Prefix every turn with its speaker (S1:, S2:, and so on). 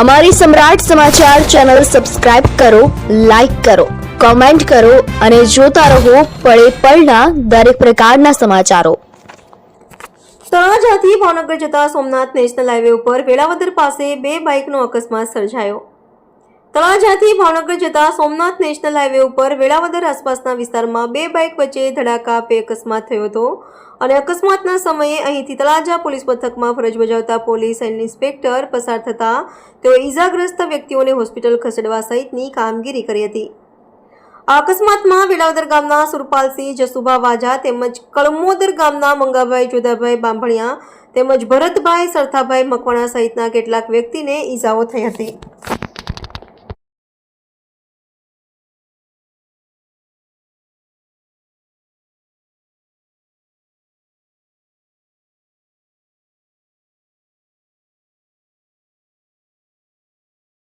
S1: અમારી Samrat Samachar channel subscribe કરો, like કરો, કોમેન્ટ કરો અને જોતા રહો પળે પળના દરેક પ્રકારના સમાચારો.
S2: તળાજાથી ભાવનગર જતા સોમનાથ નેશનલ હાઈવે ઉપર વેળાવદર પાસે બે બાઇકનો અકસ્માત સર્જાયો. તળાજાથી ભાવનગર જતા સોમનાથ નેશનલ હાઈવે ઉપર વેળાવદર આસપાસના વિસ્તારમાં બે બાઇક વચ્ચે ધડાકા પે અકસ્માત થયો હતો. અને અકસ્માતના સમયે અહીંથી તળાજા પોલીસ મથકમાં ફરજ બજાવતા પોલીસ ઇન્સ્પેક્ટર પસાર થતા તેઓ ઈજાગ્રસ્ત વ્યક્તિઓને હોસ્પિટલ ખસેડવા સહિતની કામગીરી કરી હતી. આ અકસ્માતમાં વેલાવદર ગામના સુરપાલસિંહ, જસુભા વાજા તેમજ કળમોદર ગામના મંગાભાઈ જોધાભાઈ બાંભણિયા તેમજ ભરતભાઈ સરથાભાઈ મકવાણા સહિતના કેટલાક વ્યક્તિને ઈજાઓ થઈ હતી.